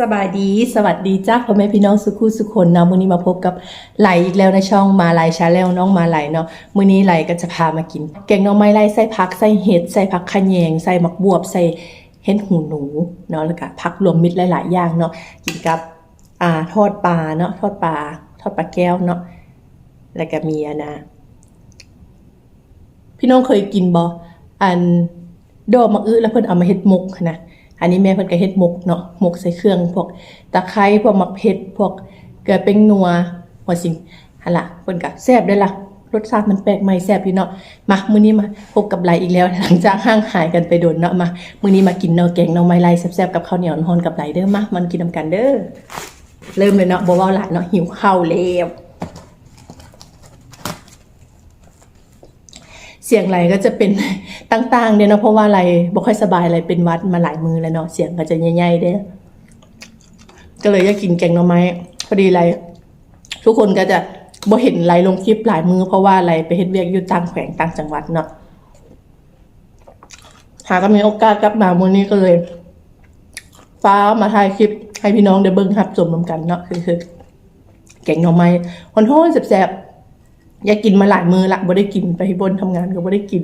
สบายดีสวัสดีจ้าพ่อแม่พี่น้องสุขุสุขคนเนาะมื้อนี้มาพบกับไหลอีกแล้วในช่องมาไหลชาแนลน้องมาไหลเนาะมื้อนี้ไหลก็จะพามากิน แกงหน่อไม้ไล่ใส่ผักใส่เห็ดใส่ผักขะแยงใส่หมักบวบใส่เห็ดหูหนูเนาะแล้วก็ผักรวมมิตรหลายๆอย่างเนาะกินกับอ่าทอดปลาเนาะทอดปลาทอดปลาแก้วเนาะแล้วก็มีอันนะพี่น้องเคยกินบ่อันดอกมะอื้อแล้วเพิ่นเอามาเฮ็ดมกนะ อันนี้แม่เพิ่นก็เฮ็ดหมกเนาะหมกใส่เครื่องพวกตะไคร้พวกมะเผ็ดพวกเกลือเป็งนัวว่าสิ่งหั่นล่ะเพิ่นก็แซ่บเด้ล่ะรสชาติมันแปลกใหม่แซ่บพี่เนาะมามื้อนี้มาพบกับไหลอีกแล้ว หลังจากห่างหายกันไปโดนเนาะมามื้อนี้มากินเนาะแกงหน่อไม้ไล่แซ่บๆกับข้าวเหนียวร้อนกับไหลเด้อมามันกินนำกันเด้อเริ่มเลยเนาะบ่เว้าหลายเนาะหิวข้าวแล้ว เสียงไหลก็จะเป็นต่างๆเนี่ยเนาะเพราะว่าไหลบ่ค่อยสบายไหลเป็นวัดมาหลายมือแล้วเนาะเสียงก็จะใหญ่ๆเด้ก็เลยอยากกินแกงหน่อไม้พอดีไหลทุกคนก็จะบ่เห็นไหลลงคลิปหลายมือเพราะว่าไหลไปเฮ็ดเวียกอยู่ต่างแขวงต่างจังหวัดเนาะหาก็มีโอกาสกลับมามื้อนี้ก็เลย ฟ้ามาถ่ายคลิปให้พี่น้องได้เบิ่งรับชมนํกันเนาะคือคือแกงหน่อไม้ฮ้อนๆแซ่บๆ อยากกินมาหลายมือละบ่ได้กินไปบนทำงานก็บ่ได้กิน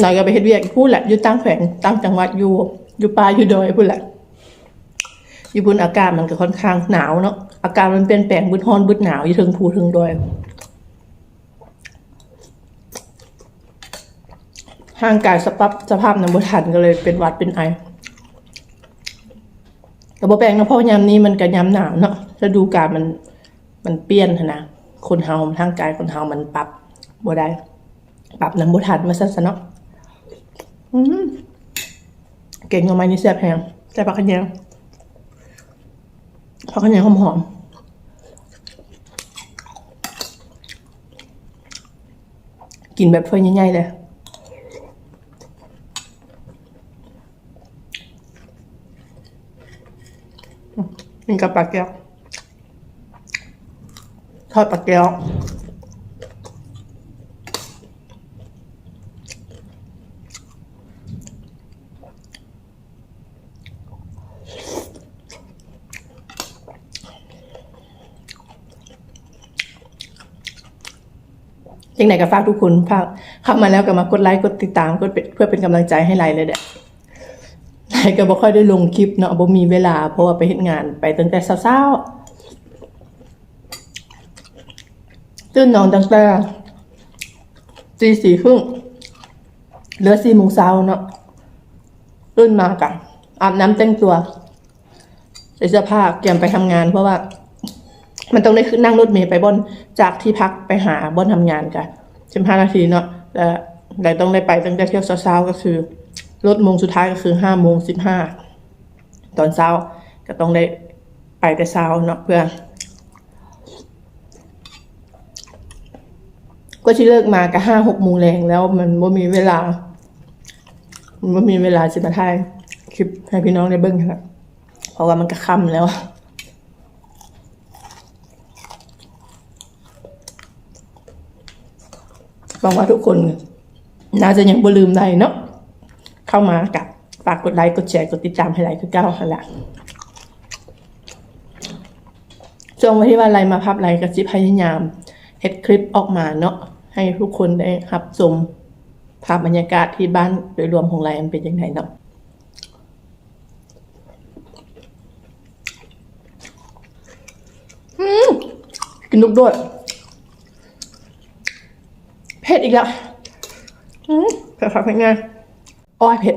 หน่อยก็ไปเฮ็ดเวียกพูดแหละอยู่ตั้งแขวงตั้งจังหวัดอยู่อยู่ป่าอยู่ดอยพูดแหละอยู่บนอากาศมันก็ค่อนข้างหนาวเนาะอากาศมันเปลี่ยนแปลงบึดร้อนบึดหนาวอยู่ถึงภูถึงดอยห่างกายสภาพสภาพน้ำบ่ทันก็เลยเป็นหวัดเป็นไอ แต่บ่แปลงนะเพราะยามนี้มันก็ยามหนาวเนาะฤดูกาลมันมันเปลี่ยนนะคนเฮาทางกายคนเฮามันปรับบ่ได้ ปรับน้ำบ่ทันมาซั่นซะเนาะเก่งออกมานี่แซ่บแฮงแซ่บผักขะแยงผักขะแยงหอมๆกินแบบถ้วยใหญ่ๆเลย กินกับปลาแก้วทอดปลาแก้วยังไงก็ฝากทุกคนฝากเข้ามาแล้วก็มากดไลค์กดติดตามกดเพื่อเป็นกำลังใจให้ไลน์เลยเด้อ ก็บ่ค่อยได้ลงคลิปเนาะบ่มีเวลาเพราะว่าไปเฮ็ดงานไปตั้งแต่เช้าๆตื่นนอนตั้งแต่ตีสี่ครึ่งเหลือสี่โมงเช้าเนาะตื่นมากันอาบน้ำแต่งตัวใส่เสื้อผ้าเตรียมไปทำงาน เพราะว่า มันต้องได้ขึ้นนั่งรถเมล์ไปบนจากที่พักไปหาบนทำงานกันสิบห้านาทีเนาะแต่แต่ต้องได้ไปตั้งแต่เที่ยวเช้าๆก็คือ รถโมงสุดท้ายก็คือห้าโมงสิบห้าตอนเช้าก็ต้องได้ไปแต่เช้าเนาะเพื่อ ก็ที่เลิกมาก็ห้าหกโมงแรงแล้วมันว่ามีเวลา มันว่ามีเวลาสิมาถ่ายคลิปให้พี่น้องได้เบิ้งค่ะเพราะว่ามันก็ค่ำแล้วหวังว่าทุกคน น่าจะยังบ่ลืมได้เนาะ เข้ามากับฝากกดไลค์กดแชร์กดติดตามให้ไลค์คือเก้าหันละช่วงวันที่ว่าไลมาพับไลค์กับจิพยายามเฮ็ดคลิปออกมาเนาะให้ทุกคนได้รับชมภาพบรรยากาศที่บ้านโดยรวมของไลค์มันเป็นยังไงเนาะกินลูกด้วยเผ็ดอีกแล้วอืมเผ็ดผักเป็นไง อ้อยเผ็ด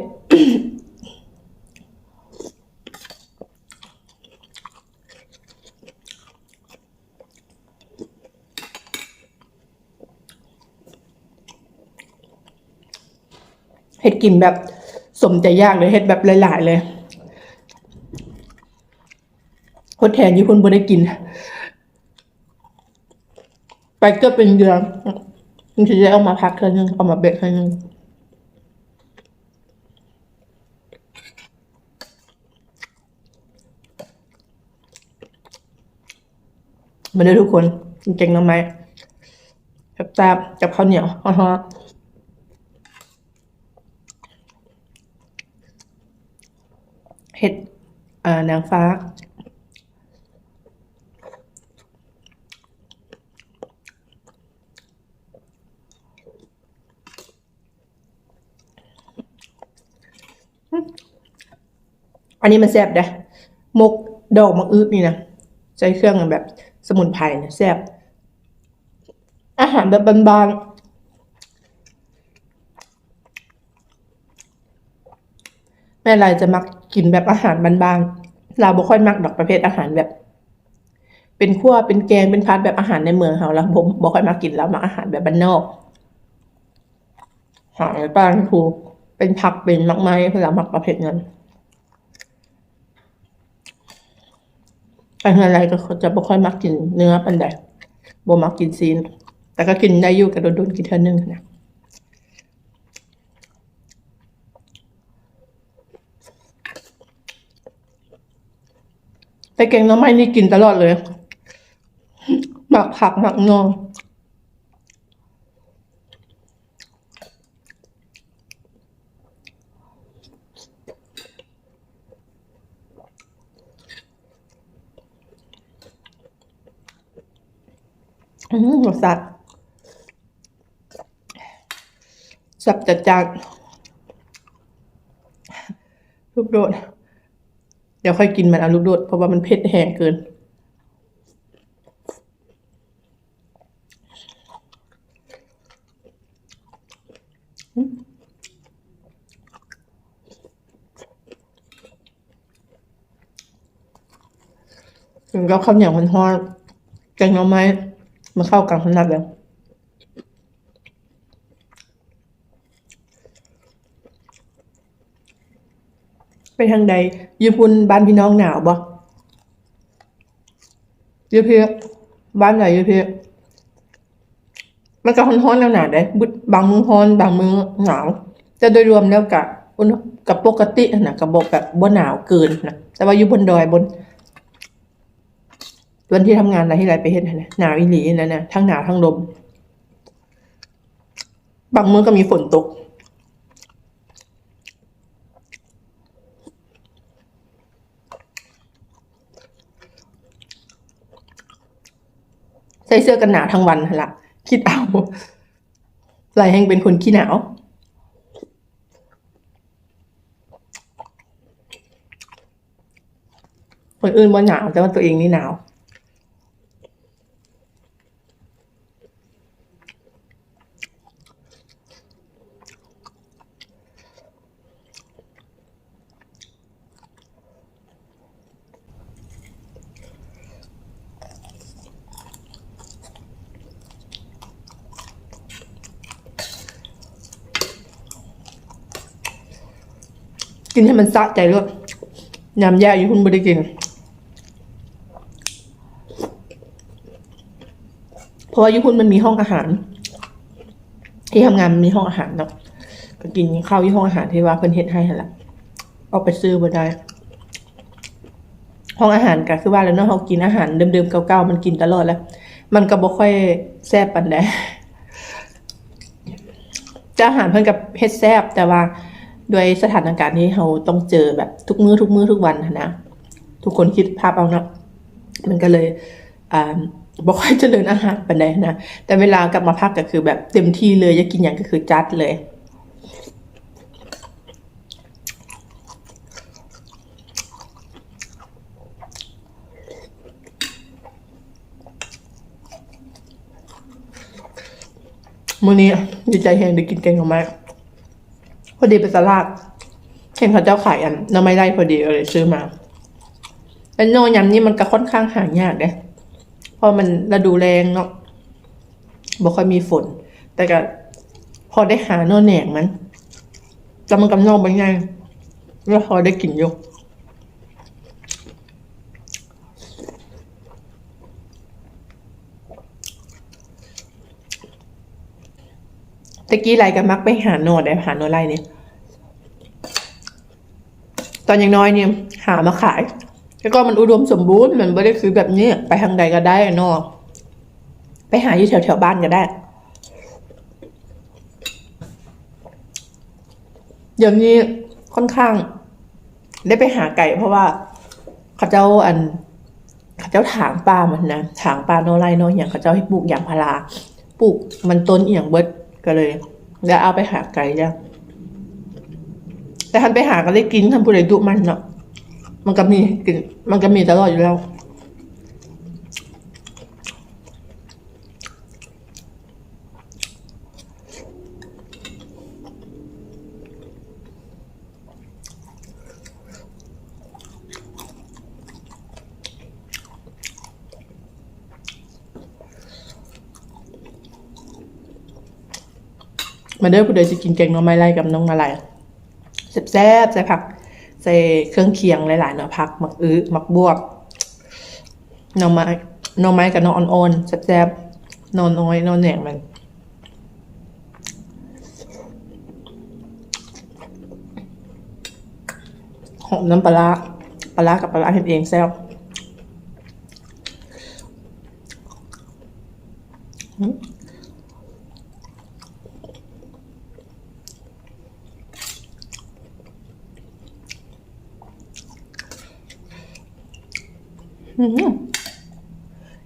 เห็ดกินแบบสมใจยากเลยเห็ดแบบหลาย ๆ เลยคนแทนยี่คนบ่ได้กิน ไปก็เป็นเดือนมันจะได้เอามาพักเท่านึงเอามาเบรกเท่านึง มาด้วยทุกคนจริงๆนะไหมแบบแซบกับข้าวเหนียวฮะเห็ดอ่านางฟ้า อันนี้มันแซ่บนะมกดอกมะอึกนี่นะใช้เครื่องแบบ สมุนไพรเนี่ยแซ่บอาหารแบบบานๆแม่ลายจะมักกินแบบอาหารบานๆเราบ่ค่อยมักดอกประเภทอาหารแบบ เป็นขั้วเป็นแกงเป็นพัดแบบอาหารในเมืองเราแล้วผมบ่ค่อยมากินแล้วมาอาหารแบบบ้านนอกหายป้านครูเป็นผักเป็นมักไม้เวลามักประเภทนั้น ไปเฮือนอะไรก็จะบ่ค่อยมักกินเนื้อปันใดบ่มักกินซีน แต่ก็กินได้อยู่กับโดนๆกินเท่านึงนะแต่แกงน้ำไม้นี่กินตลอดเลย หมักผักหมักนอง อืมสชาติสับจัดจานลูกโดด เดี๋ยวค่อยกินมันเอาลูกโดด เพราะว่ามันเผ็ดแห้งเกิน ถึงกับข้าวเหนียวมันทอดแกงหน่อไม้ มาเข้ากันขนาดแล้วไปทางใดอยูพุนบ้านพี่น้องหนาวบ่อยูเพียบ้านไหนอยูเพียมันก็ฮ้อนๆหนาวได้บึดบางมือฮ้อนบางมือหนาวแต่โดยรวมแล้วกะอุณหกับปกตินะกับบอกแบบบ่หนาวเกินนะแต่ว่าอยู่บนดอยบน วันที่ทำงานอะไรที่ไรไปเฮ็ดนั่นะหนาวอีหลีนั่นะทั้งหนาวทั้งลม บางมื้อก็มีฝนตก ใส่เสื้อกันหนาวทั้งวันหั่นละคิดเอาลายแห้งเป็นคนขี้หนาวคนอื่นว่าหนาวแต่ว่าตัวเองนี่หนาว นให้มันสะใจด้วยยำแย่อยู่คุณไม่ได้กิน เพราะว่ายุคุณมันมีห้องอาหาร ที่ทำงานมันมีห้องอาหารเนาะก็กินข้าวที่ห้องอาหารที่ว่าเพิ่นเฮ็ดให้หั่นละเอาไปซื้อบ่ได้ห้องอาหารก็คือว่าแล้วเนาะเรากินอาหารเดิมๆเก่าๆมันกินตลอดแล้ว มันก็บ่ค่อยแซ่บปานใดจะอาหารเพิ่นกับเฮ็ดแซ่บแต่ว่า ด้วยสถานการณ์ที่เราต้องเจอแบบทุกมื้อทุกมื้อทุกวันนะ ทุกคนคิดภาพเอาเนาะมันก็เลยอ่าบ่ค่อยเจริญอาหารปานใดนะ แต่เวลากลับมาพักก็คือแบบเต็มที่เลยอยากกินอย่างก็คือจัดเลย มื้อนี้ดีใจแฮงได้กินแกงหน่อไม้ อดีไปตลาดเห็นเขาเจ้าขายอันหน่อไม้ไร่พอดีเลยซื้อมาแล้โนยำนี่มันก็ค่อนข้างหายากเด้เพราะมันฤดูแรงเนาะบ่ค่อยมีฝน แต่ก็พอได้หาโนแหนงมันแล้วมันกำนอกบางอย่างแล้วพอได้กินยู่ตะกี้ไรกันมักไปหาโนดได้หาโนไรเนี่ย ตอนยังน้อยเนี่ยหามาขาย แล้วก็มันอุดมสมบูรณ์มันไม่ได้คือแบบนี้ไปทางใดก็ได้นอะไปหาอยู่แถวแถวบ้านก็ได้ เดี๋ยวนี้ค่อนข้าง ได้ไปหาไก่เพราะว่าเขาเจ้าอันเขาเจ้าถางปลามันนะถางปลาโนไรโนอย่างเขาเจ้าให้ปลูกอย่างพาราปลูกมันต้นเอียงเบิดก็เลย แล้วเอาไปหาไก่จ้ะ แต่ทันไปหาก็ได้กินทันผู้ใดดุมันเนาะมันก็มีกินมันก็มีตลอดอยู่แล้วมาเด้อผู้ใดจะกินแกงน่อไม้ไล่กับน้องอะไร แซ่บๆใส่ผัก ใส่เครื่องเคียงหลายๆเนาะผักหมักอื้อหมักบวบหน่อไม้หน่อไม้กับหน่ออ่อนๆแซ่บๆหน่อน้อยหน่อแหนงมันหอมน้ำปลาร้าปลาร้ากับปลาร้าเห็ดเองแซ่บอืม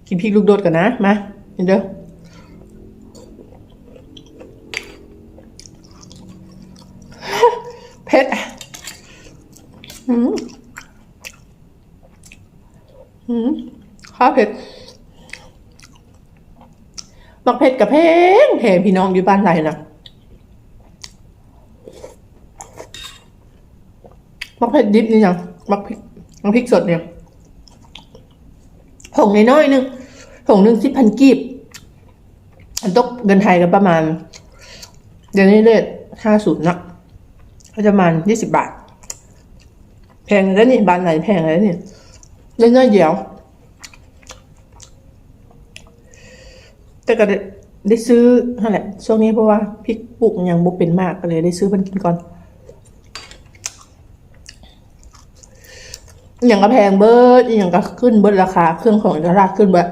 กินพริกลูกโดดก่อนนะ มาเห็นเด้อเผ็ดอืมอืมข้าวเผ็ดมักเผ็ดกับเพงเพงพี่น้องอยู่บ้านไรนะมักเผ็ดดิบนี่ยังมักพริกมักพริกสดเนี่ย ผงน้อยๆหนึงผงหนึ่งสิบพันกีบอันตกเงินไทยกันประมาณ เดี๋ยวนี้เลทห้าศูนย์นะก็จะประมาณยี่สิบบาท แพงแล้วนี่บานไหนแพงแล้วนี่เล่นน้อยเดียว แต่ก็ได้ได้ซื้อนั่นแหละช่วงนี้เพราะว่าพริกปลูกยังบุเป็นมากก็เลยได้ซื้อมันกินก่อน อย่างก็แพงเบิร์ดอย่างก็ขึ้นเบิร์ดราคา เครื่องของตลาดขึ้นเบิร์ด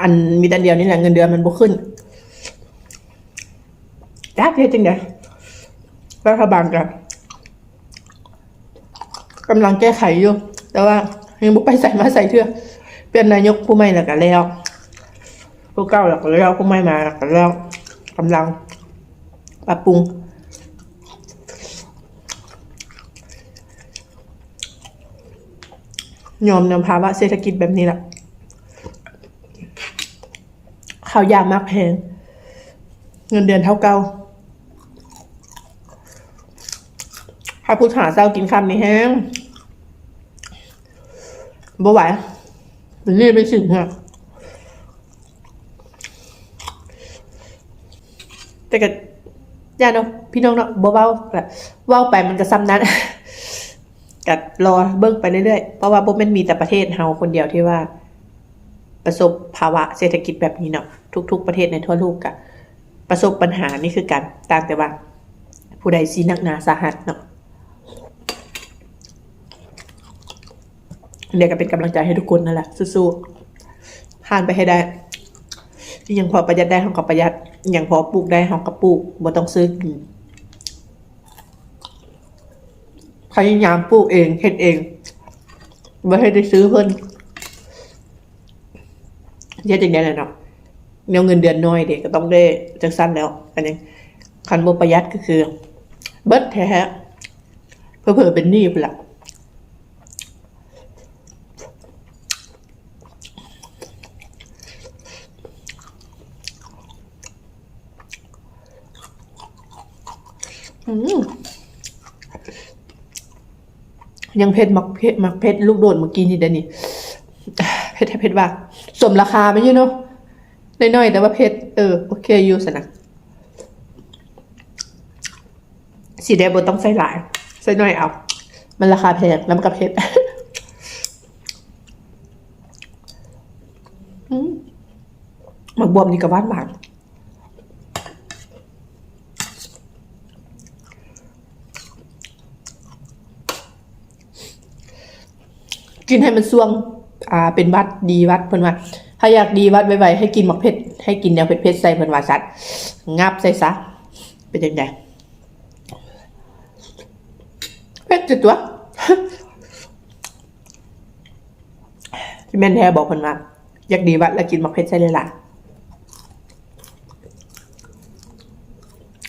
อันมีแต่เดียวนี่แหละเงินเดือนมันบ่ขึ้นจ้าเพจริงเดียรัฐบาลกันกำลังแก้ไขอยู่ แต่ว่ายังบ่ไปใส่มาใส่เถื่อเปลี่ยนนายกผู้ใหม่แล้วกันแล้วผู้เก่าแล้วก็แล้วผู้ใหม่มาแล้วก็แล้วกำลังปรับปรุง ยอมนำภาวะเศรษฐกิจแบบนี้แหละข้าวยากมากแพง เงินเดือนเท่าเก่าถ้าพูดหาเจ้ากินคำนี้แห้งบ่ไหวเป็นรีบไปถึงอะแต่ก็ย่าเนาะพี่น้องเนาะบ่เว้าแบบเว้าไปมันก็ซ้ำนั้น กัดรอเบิ้งไปเรื่อยๆ เพราะว่าบ่แม่นมีแต่ประเทศเฮาคนเดียวที่ว่า ประสบภาวะเศรษฐกิจแบบนี้เนาะทุก ๆ ประเทศในทั่วโลกกะประสบปัญหานี่คือกันต่างแต่ว่า ผู้ใดสีนักหนาสาหัสเนาะเดี๋ยวก็เป็นกำลังใจให้ทุกคนนั่นแหละสู้ๆผ่านไปให้ได้ที่ยังพอประหยัดได้ห้องก็ประหยัดยังพอปลูกได้ห้องก็ปลูกบ่ต้องซื้อกิน พยายามปลูกเองเฮ็ดเอง ไม่ให้ได้ซื้อเพิ่นเฮ็ดอย่างนี้แหละเนาะเดี๋ยวเงินเดือนน้อยเด็กก็ต้องได้จังสั้นแล้ว อันนี้คันบ่ประยัดก็คือ เบิดแท้เพื่อเผื่อเป็นหนี้ไปละอืม ยังเพชรมักเพชรมักเพชรลูกโดดเมื่อกี้นี่เดนี่เพชรเพชรว่าสมราคาไหมยูเนาะน้อยๆแต่ว่าเพชรเออโอเคอยู่สนะสีแดงบนต้องใส่หลายใส่น้อยเอา มันราคาแพงแล้วมันก็เพชรอืมหมักบวมนี่กับบ้านบาง กินให้มันซ่วงอ่าเป็นวัดดีวัดเพิ่นว่า ถ้าอยากดีวัดไวๆให้กินหมักเผ็ดให้กินแนวเผ็ดๆใส่เพิ่นว่าสัตว์งับใส่ซะเป็นยังไงเผ็ดจุดตัวที่แม่นแท้บอกเพิ่นว่าอยากดีวัดแล้วกินหมักเผ็ดใส่เลยล่ะ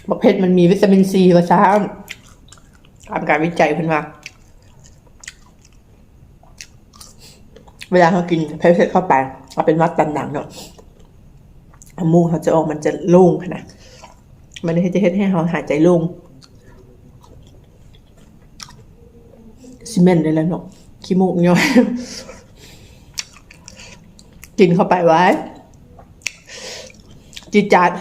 หมักเผ็ดมันมีวิตามินซีว่าซะตามการวิจัยเพิ่นว่า เวลาเขากินเพชรเข้าไปเอาเป็นวัดตันหนังเนาะน้ำมูกเขาจะออกมันจะโล่งนาดมันจะเฮ็ดให้เราหายใจโล่งซีเมนต์เลยแล้วเนาะขี้มูกย่อยกินเข้าไปไว้จีจัด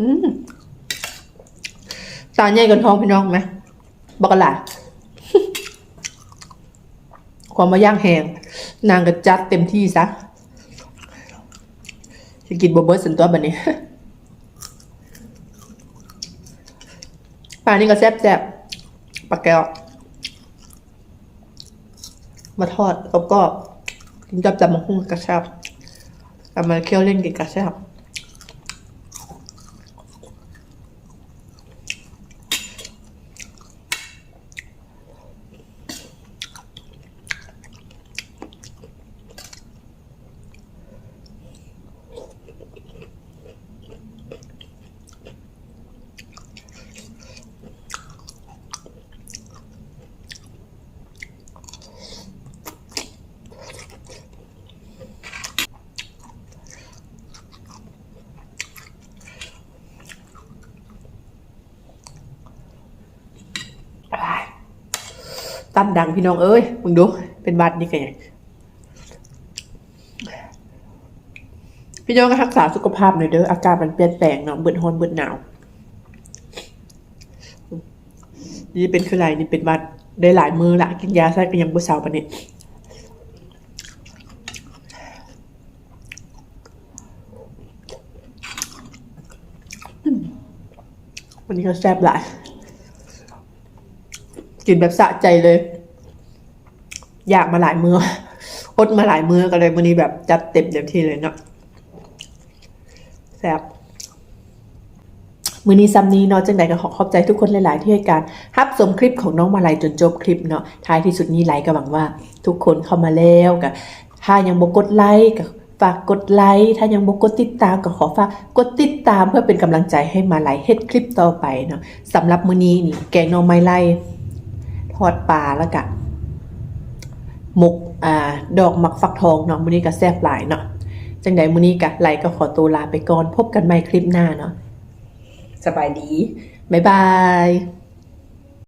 อืมตาใหญ่กันท้องพี่น้องไหมบอกกันล่ะ ความมาย่างแหงนางก็จัดเต็มที่ซะจะกินบะเบิร์สันตัวแบบนี้ปลานี่ก็แซ่บแซ่บปลาแก้ว มาทอดแล้วก็กินกับจำมะฮุ่งกระชับเอามาเคี่ยวเล่นกินกระชับ ตั้นดังพี่น้องเอ้ยมึงดู เป็นบัดนี่ไงพี่น้องก็รักษาสุขภาพหน่อยเด้ออาการมันเปลี่ยนแปลงเนาะเบิดฮอนเบิดหนาวนี่เป็นคืออะไรนี่เป็นบัดได้หลายมือละกินยาใส่ก็ยังบ่เศร้าปานนี้วันนี้ก็แซ่บหลาย กินแบบสะใจเลย อยากมาหลายมืออดมาหลายมือกันเลยวันนี้แบบจัดเต็มเต็มที่เลยเนาะแซ่บมือนี้ซ้ำนี้เนาะจังใดก็ขอขอบใจทุกคนหลาย ๆ ที่ให้การฮับชมคลิปของน้องมาลัยจนจบคลิปเนาะท้ายที่สุดนี้ไลค์ก็หวังว่า ทุกคนเข้ามาแล้วก็ถ้ายังบ่กดไลค์ก็ฝากกดไลค์ถ้ายังบ่กดติดตามก็ขอฝากกดติดตามเพื่อเป็นกำลังใจให้มาลัยเฮ็ดคลิปต่อไปเนาะสำหรับมือนี้นี่แกงน่องไม้ไล่ทอดปลาแล้วก็ หมกอ่าดอกหมักฟักทองเนาะมื้อนี้ก็แซ่บหลายเนาะจังใดมื้อนี้ก็ไลค์ก็ขอตัวลาไปก่อน พบกันใหม่คลิปหน้าเนาะสบายดี บ๊ายบาย